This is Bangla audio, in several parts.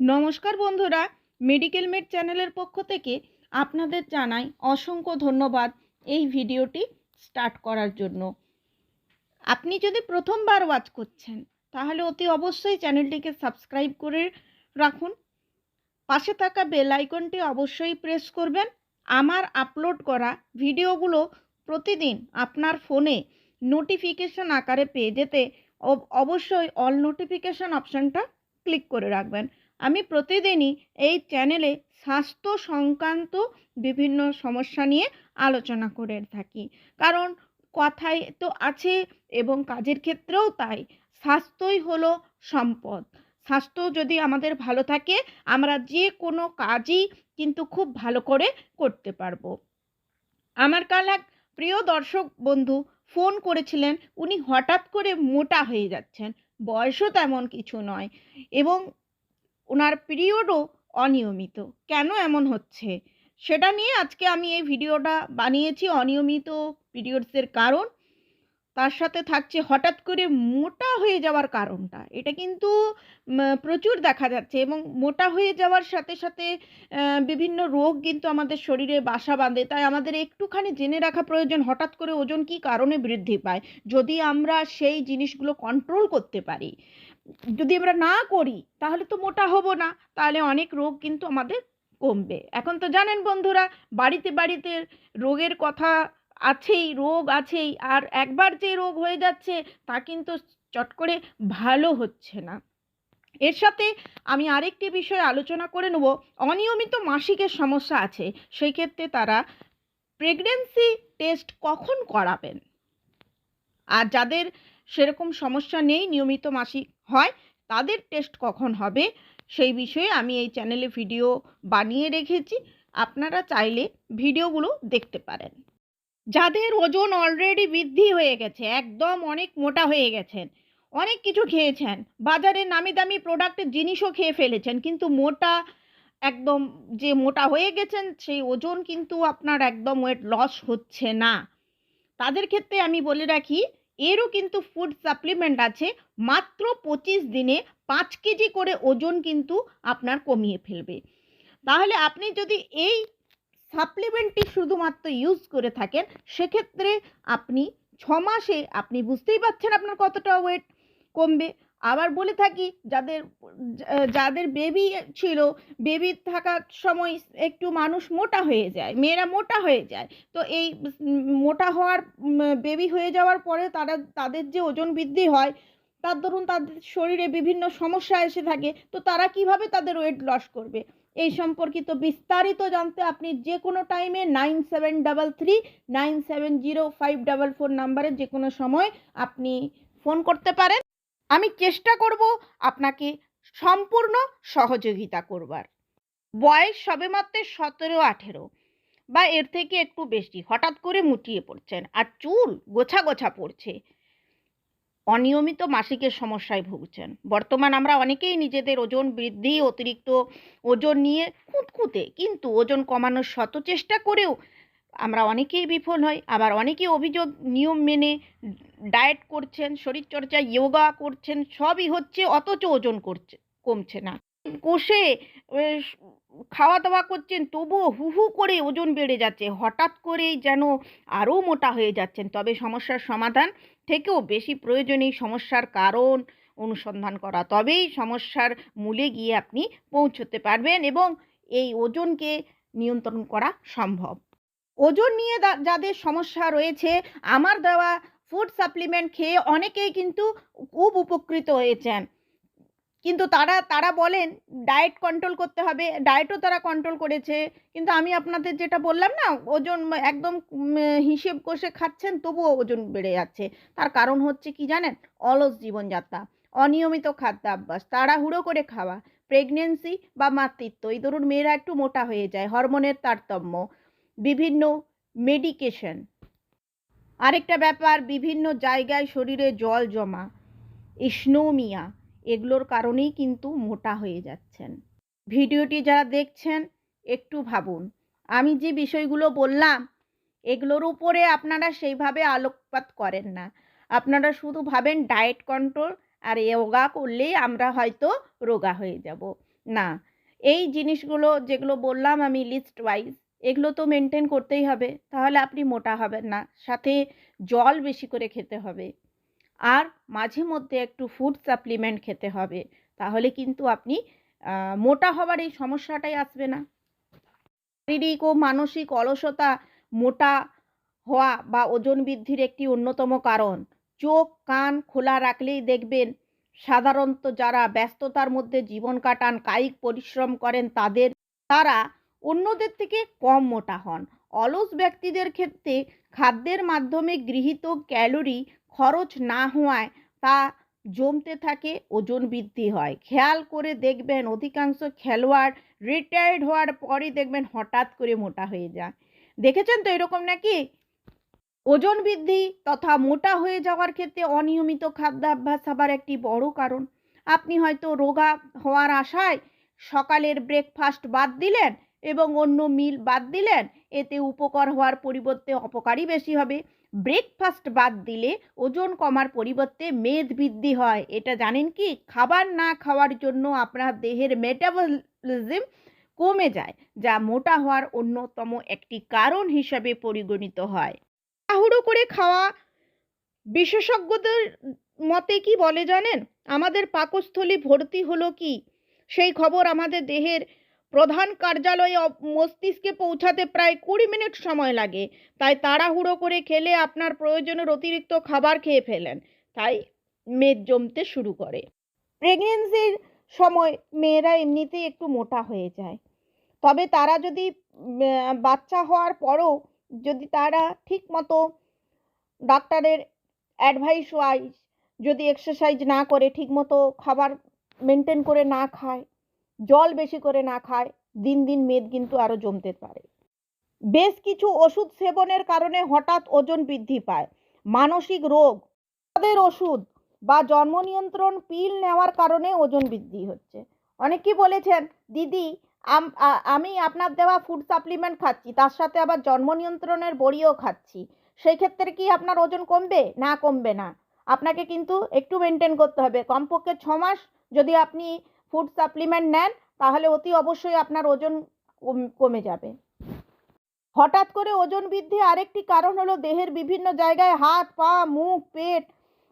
নমস্কার বন্ধুরা মেডিকেল মেড চ্যানেলের পক্ষ থেকে আপনাদের জানাই অসংখ্য ধন্যবাদ এই ভিডিওটি স্টার্ট করার জন্য। আপনি যদি প্রথমবার ওয়াচ করছেন, তাহলে অতি অবশ্যই চ্যানেলটিকে সাবস্ক্রাইব করে রাখুন। পাশে থাকা বেল আইকনটি অবশ্যই প্রেস করবেন। আমার আপলোড করা ভিডিওগুলো প্রতিদিন আপনার ফোনে নোটিফিকেশন আকারে পেয়ে যেতে অব- অবশ্যই অল নোটিফিকেশন অপশানটা ক্লিক করে রাখবেন। আমি প্রতিদিনই এই চ্যানেলে স্বাস্থ্য সংক্রান্ত বিভিন্ন সমস্যা নিয়ে আলোচনা করে থাকি। কারণ কথায় তো আছে এবং কাজের ক্ষেত্রেও তাই। স্বাস্থ্যই হলো সম্পদ। স্বাস্থ্য যদি আমাদের ভালো থাকে, আমরা যে কোনো কাজই কিন্তু খুব ভালো করে করতে পারব। আমার কাল এক প্রিয় দর্শক বন্ধু ফোন করেছিলেন। উনি হঠাৎ করে মোটা হয়ে যাচ্ছেন। বয়সও তেমন কিছু নয়। এবং ওনার পিরিয়ডও অনিয়মিত। কেন এমন হচ্ছে? সেটা নিয়ে আজকে আমি এই ভিডিওটা বানিয়েছি অনিয়মিত পিরিয়ডসের কারণ। তার সাথে থাকছে হঠাৎ করে মোটা হয়ে যাওয়ার কারণটা। এটা কিন্তু প্রচুর দেখা যাচ্ছে এবং মোটা হয়ে যাওয়ার সাথে সাথে বিভিন্ন রোগ কিন্তু আমাদের শরীরে বাসা বাঁধে। তাই আমাদের একটুখানি জেনে রাখা প্রয়োজন, হঠাৎ করে ওজন কী কারণে বৃদ্ধি পায়? যদি আমরা সেই জিনিসগুলো কন্ট্রোল করতে পারি যদি আমরা না করি, তাহলে তো মোটা হব না। তাহলে অনেক রোগ কিন্তু আমাদের কমবে। এখন তো জানেন বন্ধুরা, বাড়িতে বাড়িতে রোগের কথা আছেই, রোগ আছেই। আর একবার যে রোগ হয়ে যাচ্ছে, তা কিন্তু চট করে ভালো হচ্ছে না। এর সাথে আমি আরেকটি বিষয় আলোচনা করে নেব। অনিয়মিত মাসিকের সমস্যা আছে। সেই ক্ষেত্রে তারা প্রেগনেন্সি টেস্ট কখন করাবেন? আর যাদের সেরকম সমস্যা নেই, নিয়মিত মাসিক হয়, তাদের টেস্ট কখন হবে, সেই বিষয়ে আমি এই চ্যানেলে ভিডিও বানিয়ে রেখেছি। আপনারা চাইলে ভিডিওগুলো দেখতে পারেন। যাদের ওজন অলরেডি বৃদ্ধি হয়ে গেছে, একদম অনেক মোটা হয়ে গেছেন, অনেক কিছু খেয়েছেন, বাজারে নামি দামি প্রোডাক্টের জিনিসও খেয়ে ফেলেছেন, কিন্তু মোটা, একদম যে মোটা হয়ে গেছেন, সেই ওজন কিন্তু আপনার একদম ওয়েট লস হচ্ছে না। তাদের ক্ষেত্রে আমি বলে রাখি এরও কিন্তু ফুড সাপ্লিমেন্ট আছে। মাত্র পঁচিশ দিনে পাঁচ কেজি করে ওজন কিন্তু আপনার কমিয়ে ফেলবে। তাহলে আপনি যদি এই সাপ্লিমেন্টটি শুধুমাত্র ইউজ করে থাকেন, সেক্ষেত্রে আপনি ছ মাসে, আপনি বুঝতেই পারছেন আপনার কতটা ওয়েট কমবে। আবার বলে থাকি, যাদের যাদের বেবি ছিল বেবি থাকার সময় একটু মানুষ মোটা হয়ে যায়, মেয়েরা মোটা হয়ে যায়। তো এই মোটা হওয়ার বেবি হয়ে যাওয়ার পরে তারা, তাদের যে ওজন বৃদ্ধি হয়, তার ধরুন তাদের শরীরে বিভিন্ন সমস্যা এসে থাকে, তো তারা কীভাবে তাদের ওয়েট লস করবে? এই সম্পর্কিত বিস্তারিত জানতে আপনি যে কোনো টাইমে nine seven double three nine seven zero five double four নাম্বারে যে কোনো সময় আপনি ফোন করতে পারেন। আমি চেষ্টা করব আপনাকে সম্পূর্ণ সহযোগিতা করবার। বয়স সবেমাত্র সতেরো, আঠেরো বা এর থেকে একটু বেশি। হঠাৎ করে মুটিয়ে পড়ছেন আর চুল গোছা গোছা পড়ছে। অনিয়মিত মাসিকের সমস্যায় ভুগছেন। বর্তমান আমরা অনেকেই নিজেদের ওজন বৃদ্ধি, অতিরিক্ত ওজন নিয়ে খুঁতখুঁতে, কিন্তু ওজন কমানোর শত চেষ্টা করেও আমরা অনেকেই বিফল হই, আবার অনেকেই অভিযোগ, নিয়ম মেনে ডায়েট করছেন শরীরচর্চা যোগা করছেন, সবই হচ্ছে অথচ ওজন করছে, কমছে না। কষে খাওয়া দাওয়া করছেন, তবুও হু হু করে ওজন বেড়ে যাচ্ছে, হঠাৎ করেই যেন আরও মোটা হয়ে যাচ্ছেন। তবে সমস্যার সমাধান থেকেও বেশি প্রয়োজন এই সমস্যার কারণ অনুসন্ধান করা, তবেই সমস্যার মূলে গিয়ে আপনি পৌঁছতে পারবেন এবং এই ওজনকে নিয়ন্ত্রণ করা সম্ভব। ওজন নিয়ে যাদের সমস্যা রয়েছে, আমার দেওয়া ফুড সাপ্লিমেন্ট খেয়ে অনেকেই কিন্তু খুব উপকৃত হয়েছেন। কিন্তু তারা তারা বলেন ডায়েট কন্ট্রোল করতে হবে ডায়েটও তারা কন্ট্রোল করেছে। কিন্তু আমি আপনাদের যেটা বললাম না, ওজন একদম হিসেব কষে খাচ্ছেন, তবুও ওজন বেড়ে যাচ্ছে। তার কারণ হচ্ছে কি জানেন? অলস জীবনযাত্রা, অনিয়মিত খাদ্যাভ্যাস, তাড়াহুড়ো করে খাওয়া প্রেগনেন্সি বা মাতৃত্ব, এই ধরুন মেয়েরা একটু মোটা হয়ে যায় হরমোনের তারতম্য বিভিন্ন মেডিকেশন আরেকটা ব্যাপার, বিভিন্ন জায়গায় শরীরে জল জমা ইসনোমিয়া এগুলোর কারণেই কিন্তু মোটা হয়ে যাচ্ছেন। ভিডিওটি যারা দেখছেন, একটু ভাবুন। আমি যে বিষয়গুলো বললাম, এগুলোর উপরে আপনারা সেইভাবে আলোকপাত করেন না। আপনারা শুধু ভাবেন ডায়েট কন্ট্রোল আর যোগা করলেই আমরা হয়তো রোগা হয়ে যাব। না, এই জিনিসগুলো যেগুলো বললাম আমি লিস্ট ওয়াইজ এগুলো তো মেনটেন করতেই হবে, তাহলে আপনি মোটা হবেন না, সাথে জল বেশি করে খেতে হবে। আর মাঝে মধ্যে একটু ফুড সাপ্লিমেন্ট খেতে হবে, তাহলে কিন্তু আপনি মোটা হওয়ার এই সমস্যাটাই আসবে না। শারীরিক ও মানসিক অলসতা মোটা হওয়া বা ওজন বৃদ্ধির একটি অন্যতম কারণ। চোখ, কান খোলা রাখলেই দেখবেন, সাধারণত যারা ব্যস্ততার মধ্যে জীবন কাটান, কায়িক পরিশ্রম করেন, তাদের, তারা অন্যদের থেকে কম মোটা হন। অলস ব্যক্তিদের ক্ষেত্রে খাদ্যের মাধ্যমে গৃহীত ক্যালোরি খরচ না হওয়ায় তা জমতে থাকে, ওজন বৃদ্ধি হয়। খেয়াল করে দেখবেন অধিকাংশ খেলোয়াড় রিটায়ার্ড হওয়ার পরই দেখবেন হঠাৎ করে মোটা হয়ে যায়। দেখেছেন তো এরকম নাকি? ওজন বৃদ্ধি তথা মোটা হয়ে যাওয়ার ক্ষেত্রে অনিয়মিত খাদ্যাভ্যাস আবার একটি বড় কারণ। আপনি হয়তো রোগা হওয়ার আশায় সকালের ব্রেকফাস্ট বাদ দিলেন এবং অন্য মিল বাদ দিলেন, এতে উপকার হওয়ার পরিবর্তে অপকারই বেশি হবে। ব্রেকফাস্ট বাদ দিলে ওজন কমার পরিবর্তে মেদ বৃদ্ধি হয়। এটা জানেন কি? খাবার না খাওয়ার জন্য আপনার দেহের মেটাবলিজম কমে যায়, যা মোটা হওয়ার অন্যতম একটি কারণ হিসাবে পরিগণিত হয়। তাড়াহুড়ো করে খাওয়া বিশেষজ্ঞদের মতে কি বলে জানেন? আমাদের পাকস্থলী ভর্তি হলো কি? সেই খবর আমাদের দেহের প্রধান কার্যালয়ে মস্তিষ্কে পৌঁছাতে প্রায় কুড়ি মিনিট সময় লাগে। তাই তাড়াহুড়ো করে খেলে আপনার প্রয়োজনের অতিরিক্ত খাবার খেয়ে ফেলেন। তাই মেদ জমতে শুরু করে। প্রেগনেন্সির সময় মেয়েরা এমনিতেই একটু মোটা হয়ে যায়। তবে তারা যদি বাচ্চা হওয়ার পরও যদি তারা ঠিক মতো ডাক্তারের অ্যাডভাইস ওয়াইজ যদি এক্সারসাইজ না করে, ঠিকমতো খাবার মেনটেন করে না খায় জল বেশি করে না খায়, দিন দিন মেদ কিন্তু আরও জমতে পারে। বেশ কিছু ওষুধ সেবনের কারণে হঠাৎ ওজন বৃদ্ধি পায়। মানসিক রোগ, তাদের ওষুধ বা জন্ম নিয়ন্ত্রণ পিল নেওয়ার কারণে ওজন বৃদ্ধি হচ্ছে। অনেকেই বলেছেন, দিদি, আমি আপনার দেওয়া ফুড সাপ্লিমেন্ট খাচ্ছি, তার সাথে আবার জন্ম নিয়ন্ত্রণের বড়িও খাচ্ছি। সেই ক্ষেত্রে কি আপনার ওজন কমবে? না কমবে না। আপনাকে কিন্তু একটু মেনটেন করতে হবে। কমপক্ষে ছ মাস যদি আপনি ফুড সাপ্লিমেন্ট নেন, তাহলে অতি অবশ্যই আপনার ওজন কমে যাবে। হঠাৎ করে ওজন বৃদ্ধি আরেকটি কারণ হলো দেহের বিভিন্ন জায়গায় হাত, পা, মুখ, পেট,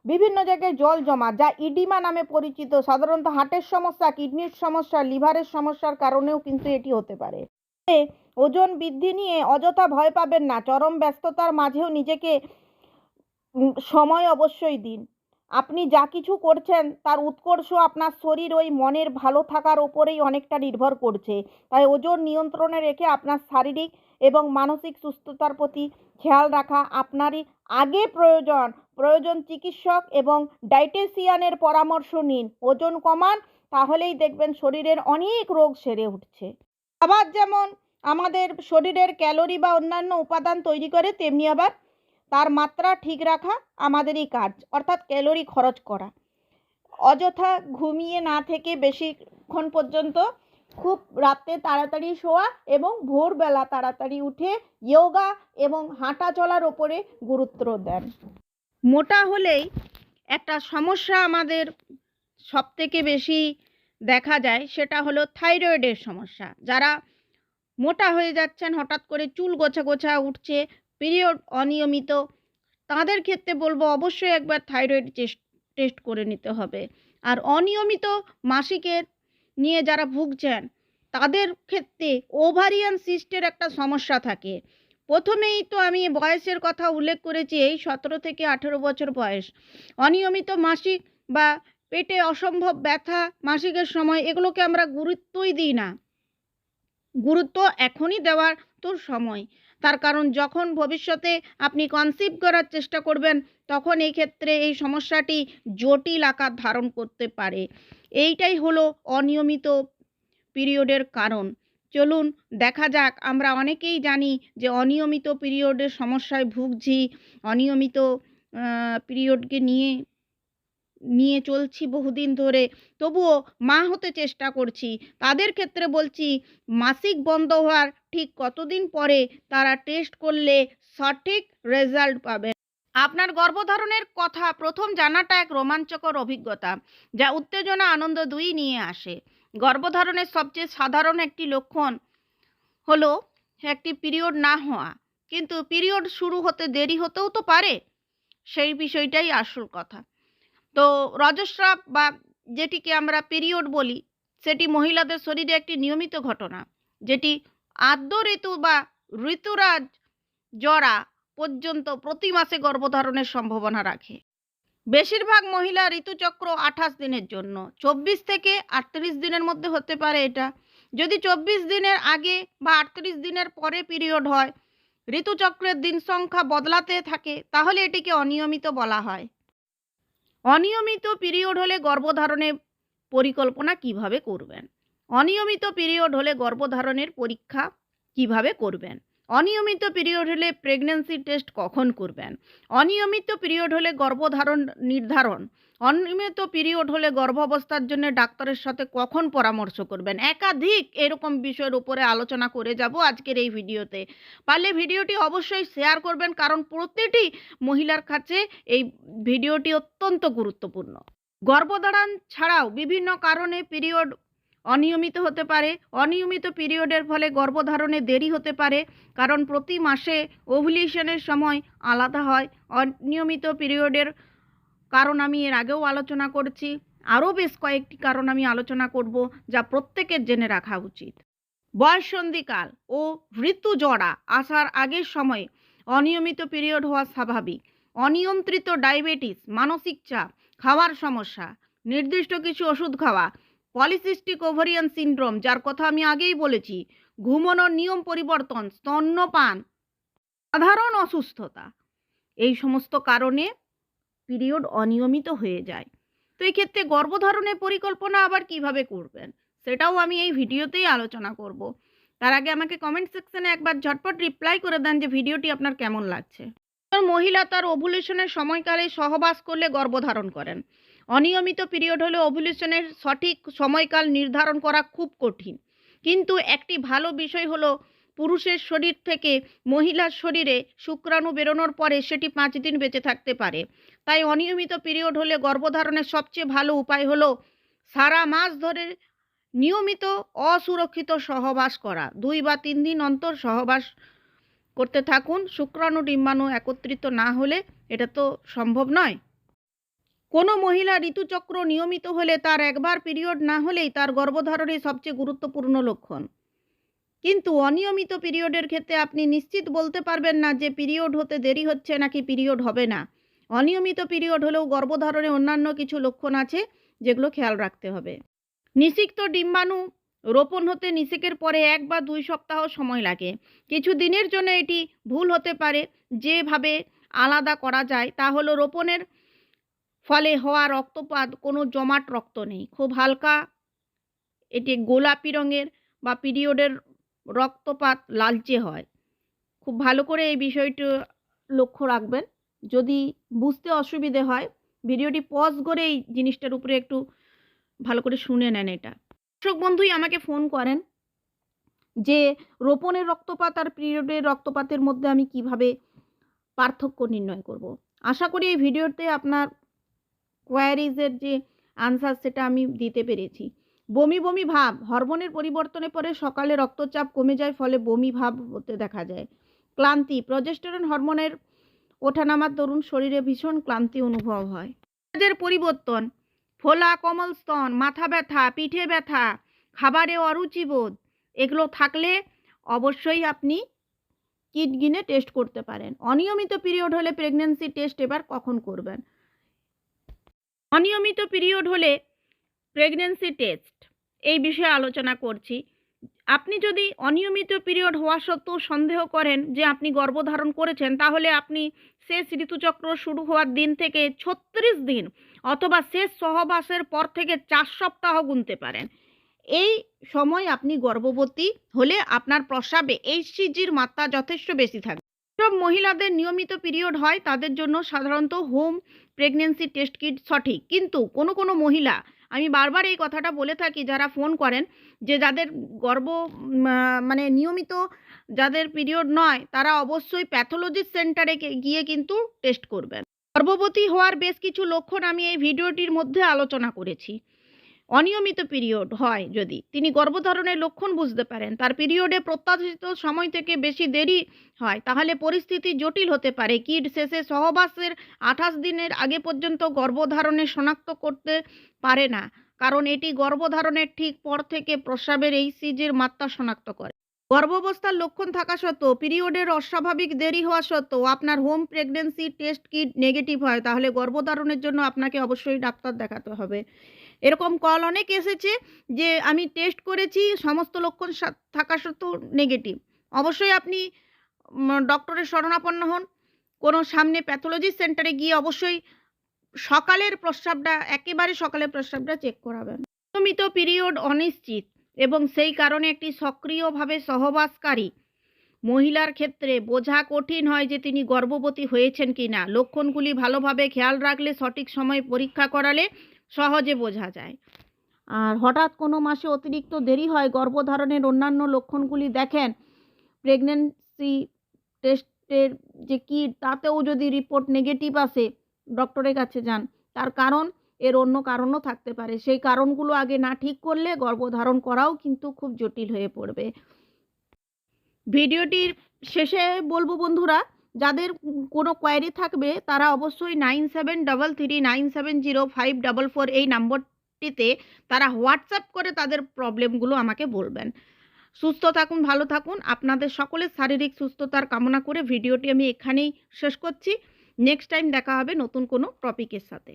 বিভিন্ন জায়গায় জল জমা, যা ইডিমা নামে পরিচিত। সাধারণত হার্টের সমস্যা, কিডনির সমস্যা, লিভারের সমস্যার কারণেও কিন্তু এটি হতে পারে। ওজন বৃদ্ধি নিয়ে অযথা ভয় পাবেন না, চরম ব্যস্ততার মাঝেও নিজেকে সময় অবশ্যই দিন। আপনি যা কিছু করছেন, তার উৎকর্ষ আপনার শরীর ওই মনের ভালো থাকার ওপরেই অনেকটা নির্ভর করছে। তাই ওজন নিয়ন্ত্রণে রেখে আপনার শারীরিক এবং মানসিক সুস্থতার প্রতি খেয়াল রাখা আপনারই আগে প্রয়োজন। প্রয়োজন চিকিৎসক এবং ডায়েটিশিয়ানের পরামর্শ নিন। ওজন কমান, তাহলেই দেখবেন শরীরের অনেক রোগ সেরে উঠছে। আবার যেমন আমাদের শরীরের ক্যালোরি বা অন্যান্য উপাদান তৈরি করে, তেমনি আবার তার মাত্রা ঠিক রাখা আমাদেরই কাজ, অর্থাৎ ক্যালোরি খরচ করা। অযথা ঘুমিয়ে না থেকে বেশিক্ষণ পর্যন্ত খুব রাতে তাড়াতাড়ি শোয়া এবং ভোরবেলা তাড়াতাড়ি উঠে যোগা এবং হাঁটা চলার ওপরে গুরুত্ব দেন। মোটা হলেই একটা সমস্যা আমাদের সবথেকে বেশি দেখা যায়, সেটা হলো থাইরয়েডের সমস্যা। যারা মোটা হয়ে যাচ্ছেন, হঠাৎ করে চুল গোছা গোছা উঠছে পিরিয়ড অনিয়মিত, তাদের ক্ষেত্রে বলব অবশ্যই একবার থাইরয়েড টেস্ট টেস্ট করে নিতে হবে। আর অনিয়মিত মাসিকের নিয়ে যারা ভুগছেন, তাদের ক্ষেত্রে ওভারিয়ান সিস্টের একটা সমস্যা থাকে। প্রথমেই তো আমি বয়সের কথা উল্লেখ করেছি, এই সতেরো থেকে আঠেরো বছর বয়স। অনিয়মিত মাসিক বা পেটে অসম্ভব ব্যথা মাসিকের সময়, এগুলোকে আমরা গুরুত্বই দিই না। গুরুত্ব এখনই দেওয়ার তোর সময়। তার কারণ যখন ভবিষ্যতে আপনি কনসিভ করার চেষ্টা করবেন, তখন এই ক্ষেত্রে এই সমস্যাটি জটিল আকার ধারণ করতে পারে। এইটাই হলো অনিয়মিত পিরিয়ডের কারণ। চলুন, দেখা যাক, আমরা অনেকেই জানি যে অনিয়মিত পিরিয়ডের সমস্যায় ভুগছি, অনিয়মিত পিরিয়ডকে নিয়ে নিয়ে চলছি বহুদিন ধরে। তবুও মা হতে চেষ্টা করছি। তাদের ক্ষেত্রে বলছি, মাসিক বন্ধ হওয়ার ঠিক কতদিন পরে তারা টেস্ট করলে সঠিক রেজাল্ট পাবে? আপনার গর্ভধারণের কথা প্রথম জানাটা এক রোমাঞ্চকর অভিজ্ঞতা, যা উত্তেজনা, আনন্দ দুই নিয়ে আসে। গর্ভধারণের সবচেয়ে সাধারণ একটি লক্ষণ হলো একটি পিরিয়ড না হওয়া। কিন্তু পিরিয়ড শুরু হতে দেরি হতেও তো পারে, সেই বিষয়টাই আসল কথা। তো রজস্রাব বা যেটিকে আমরা পিরিয়ড বলি, সেটি মহিলাদের শরীরে একটি নিয়মিত ঘটনা, যেটি আদ্য ঋতু বা ঋতুরাজ জরা পর্যন্ত প্রতি মাসে গর্ভধারণের সম্ভাবনা রাখে। বেশিরভাগ মহিলা ঋতুচক্র আঠাশ দিনের জন্য। চব্বিশ থেকে আটত্রিশ দিনের মধ্যে হতে পারে এটা। যদি চব্বিশ দিনের আগে বা আটত্রিশ দিনের পরে পিরিয়ড হয়, ঋতুচক্রের দিন সংখ্যা বদলাতে থাকে, তাহলে এটিকে অনিয়মিত বলা হয়। অনিয়মিত পিরিয়ড হলে গর্ভধারণের পরিকল্পনা কীভাবে করবেন? অনিয়মিত পিরিয়ড হলে গর্ভধারণের পরীক্ষা কীভাবে করবেন? অনিয়মিত পিরিয়ড হলে প্রেগন্যান্সি টেস্ট কখন করবেন? অনিয়মিত পিরিয়ড হলে গর্ভধারণ নির্ধারণ। অনিয়মিত পিরিয়ড হলে গর্ভাবস্থার জন্য ডাক্তারের সাথে কখন পরামর্শ করবেন? একাধিক এরকম বিষয়ের উপরে আলোচনা করে যাব আজকের এই ভিডিওতে। পারলে ভিডিওটি অবশ্যই শেয়ার করবেন, কারণ প্রতিটি মহিলার কাছে এই ভিডিওটি অত্যন্ত গুরুত্বপূর্ণ। গর্ভধারণ ছাড়াও বিভিন্ন কারণে পিরিয়ড অনিয়মিত হতে পারে। অনিয়মিত পিরিয়ডের ফলে গর্ভধারণে দেরি হতে পারে, কারণ প্রতি মাসে ওভুলেশনের সময় আলাদা হয়। অনিয়মিত পিরিয়ডের কারণ আমি এর আগেও আলোচনা করছি। আরও বেশ কয়েকটি কারণ আমি আলোচনা করব, যা প্রত্যেকের জেনে রাখা উচিত। বয়ঃসন্ধিকাল ও ঋতু জড়া আসার আগের সময়ে অনিয়মিত পিরিয়ড হওয়া স্বাভাবিক। অনিয়ন্ত্রিত ডায়াবেটিস মানসিক চাপ, খাওয়ার সমস্যা, নির্দিষ্ট কিছু ওষুধ খাওয়া পলিসিস্টিক ওভারিয়ান সিনড্রোম, যার কথা আমি আগেই বলেছি। ঘুমানোর নিয়ম পরিবর্তন, স্তন্যপান, সাধারণ অসুস্থতা, এই সমস্ত কারণে পিরিয়ড অনিয়মিত হয়ে যায়। তো এই ক্ষেত্রে গর্ভধারণের পরিকল্পনা আবার কীভাবে করবেন, সেটাও আমি এই ভিডিওতেই আলোচনা করব। তার আগে আমাকে কমেন্ট সেকশনে একবার ঝটপট রিপ্লাই করে দেন যে ভিডিওটি আপনার কেমন লাগছে। মহিলা তার ওভুলেশনের সময়কালে সহবাস করলে গর্ভধারণ করেন। অনিয়মিত পিরিয়ড হলে ওভুলেশনের সঠিক সময়কাল নির্ধারণ করা খুব কঠিন। কিন্তু একটি ভালো বিষয় হলো, পুরুষের শরীর থেকে মহিলার শরীরে শুক্রাণু বেরোনোর পরে সেটি পাঁচ দিন বেঁচে থাকতে পারে। তাই অনিয়মিত পিরিয়ড হলে গর্ভধারণের সবচেয়ে ভালো উপায় হলো, সারা মাস ধরে নিয়মিত অসুরক্ষিত সহবাস করা। দুই বা তিন দিন অন্তর সহবাস করতে থাকুন। শুক্রাণু, ডিম্বাণু একত্রিত না হলে এটা তো সম্ভব নয়। কোনো মহিলা ঋতুচক্র নিয়মিত হলে তার একবার পিরিয়ড না হলেই তার গর্ভধারণের সবচেয়ে গুরুত্বপূর্ণ লক্ষণ। কিন্তু অনিয়মিত পিরিয়ডের ক্ষেত্রে আপনি নিশ্চিত বলতে পারবেন না যে পিরিয়ড হতে দেরি হচ্ছে নাকি পিরিয়ড হবে না। অনিয়মিত পিরিয়ড হলেও গর্ভধারণে অন্যান্য কিছু লক্ষণ আছে যেগুলো খেয়াল রাখতে হবে। নিষিক্ত ডিম্বাণু রোপণ হতে নিষেকের পরে এক বা দুই সপ্তাহ সময় লাগে। কিছু দিনের জন্য এটি ভুল হতে পারে। যেভাবে আলাদা করা যায় তা হলো রোপণের ফলে হওয়া রক্তপাত, কোনো জমাট রক্ত নেই। খুব হালকা, এটি গোলাপি রঙের বা পিরিয়ডের রক্তপাত লালচে হয়। খুব ভালো করে এই বিষয়টি লক্ষ্য রাখবেন। যদি বুঝতে অসুবিধে হয়, ভিডিওটি পজ করে এই জিনিসটার উপরে একটু ভালো করে শুনে নেন এটা। দর্শক বন্ধুই, আমাকে ফোন করেন যে, রোপণের রক্তপাত আর পিরিয়ডের রক্তপাতের মধ্যে আমি কীভাবে পার্থক্য নির্ণয় করব। আশা করি এই ভিডিওতে আপনার কোয়ারিজের যে আনসার সেটা আমি দিতে পেরেছি। বমি বমি ভাব, হরমোনের পরিবর্তনের পরে সকালে রক্তচাপ কমে যায়, ফলে বমি ভাব হতে দেখা যায়। ক্লান্তি, প্রজেস্টেরন হরমোনের ওঠানামার দরুন শরীরে ভীষণ ক্লান্তি অনুভব হয়। কাজের পরিবর্তন, ফোলা কোমল স্তন, মাথা ব্যথা, পিঠে ব্যথা, খাবারে অরুচিবোধ এগুলো থাকলে অবশ্যই আপনি কিডগিনে টেস্ট করতে পারেন। অনিয়মিত পিরিয়ড হলে প্রেগনেন্সি টেস্ট এবার কখন করবেন? অনিয়মিত পিরিয়ড হলে প্রেগনেন্সি টেস্ট এই বিষয়ে আলোচনা করছি। আপনি যদি অনিয়মিত পিরিয়ড হওয়া সত্ত্বেও সন্দেহ করেন যে আপনি গর্ভধারণ করেছেন, তাহলে আপনি শেষ ঋতুচক্র শুরু হওয়ার দিন থেকে ছত্রিশ দিন অথবা শেষ সহবাসের পর থেকে চার সপ্তাহ গুনতে পারেন। এই সময় আপনি গর্ভবতী হলে আপনার প্রস্রাবে এইচসিজির মাত্রা যথেষ্ট বেশি থাকবে। সব মহিলাদের নিয়মিত পিরিয়ড হয়, তাদের জন্য সাধারণত হোম প্রেগনেন্সি টেস্ট কিট সঠিক। কিন্তু কোনো কোনো মহিলা, আমি বারবার এই কথাটা বলে থাকি যারা ফোন করেন যে যাদের গর্ভ মানে নিয়মিত যাদের পিরিয়ড নয়, তারা অবশ্যই প্যাথোলজিস্ট সেন্টারে গিয়ে কিন্তু টেস্ট করবেন। গর্ভবতী হওয়ার বেশ কিছু লক্ষণ আমি এই ভিডিওটির মধ্যে আলোচনা করেছি। অনিয়মিত পিরিয়ড হয় যদি। তিনি গর্ভধারণের লক্ষণ বুঝতে পারেন। তার পিরিয়ডে প্রত্যাশিত সময় থেকে বেশি দেরি হয়। তাহলে পরিস্থিতি জটিল হতে পারে। কিড শেষে সহবাসের আঠাশ দিনের আগে পর্যন্ত গর্ভধারণে শনাক্ত করতে পারে না। কারণ এটি গর্ভধারণের ঠিক পর থেকে প্রস্রাবের এই সিজের মাত্রা শনাক্ত করে। গর্ভাবস্থার লক্ষণ থাকা সত্ত্বেও পিরিয়ডের অস্বাভাবিক দেরি হওয়া সত্ত্বেও আপনার home pregnancy test kit negative হয়। তাহলে গর্ভধারণের জন্য আপনাকে অবশ্যই ডাক্তার দেখাতে হবে। এরকম কল অনেক এসেছে যে আমি টেস্ট করেছি, সমস্ত লক্ষণ থাকা সত্ত্বেও নেগেটিভ অবশ্যই আপনি ডক্টরের শরণাপন্ন হন। কোনো সামনে প্যাথোলজি সেন্টারে গিয়ে অবশ্যই সকালের প্রস্রাবটা, একেবারে সকালের প্রস্রাবটা চেক করাবেন। নিয়মিত পিরিয়ড অনিশ্চিত এবং সেই কারণে একটি সক্রিয়ভাবে সহবাসকারী মহিলার ক্ষেত্রে বোঝা কঠিন হয় যে তিনি গর্ভবতী হয়েছেন কি না লক্ষণগুলি ভালোভাবে খেয়াল রাখলে সঠিক সময়ে পরীক্ষা করালে সহজে বোঝা যায়। আর হঠাৎ কোনো মাসে অতিরিক্ত দেরি হয়, গর্ভধারণের অন্যান্য লক্ষণগুলি দেখেন। প্রেগনেন্সি টেস্টের যে কিট তাতেও যদি রিপোর্ট নেগেটিভ আসে, ডক্টরের কাছে যান। তার কারণ, এর অন্য কারণও থাকতে পারে। সেই কারণগুলো আগে না ঠিক করলে গর্ভধারণ করাও কিন্তু খুব জটিল হয়ে পড়বে। ভিডিওটির শেষে বলব বন্ধুরা যাদের কোনো কোয়ারি থাকবে, তারা অবশ্যই nine seven double three nine seven zero five double four এই নম্বরটিতে তারা হোয়াটসঅ্যাপ করে তাদের প্রবলেমগুলো আমাকে বলবেন। সুস্থ থাকুন, ভালো থাকুন। আপনাদের সকলের শারীরিক সুস্থতার কামনা করে ভিডিওটি আমি এখানেই শেষ করছি। নেক্সট টাইম দেখা হবে নতুন কোনো টপিকের সাথে।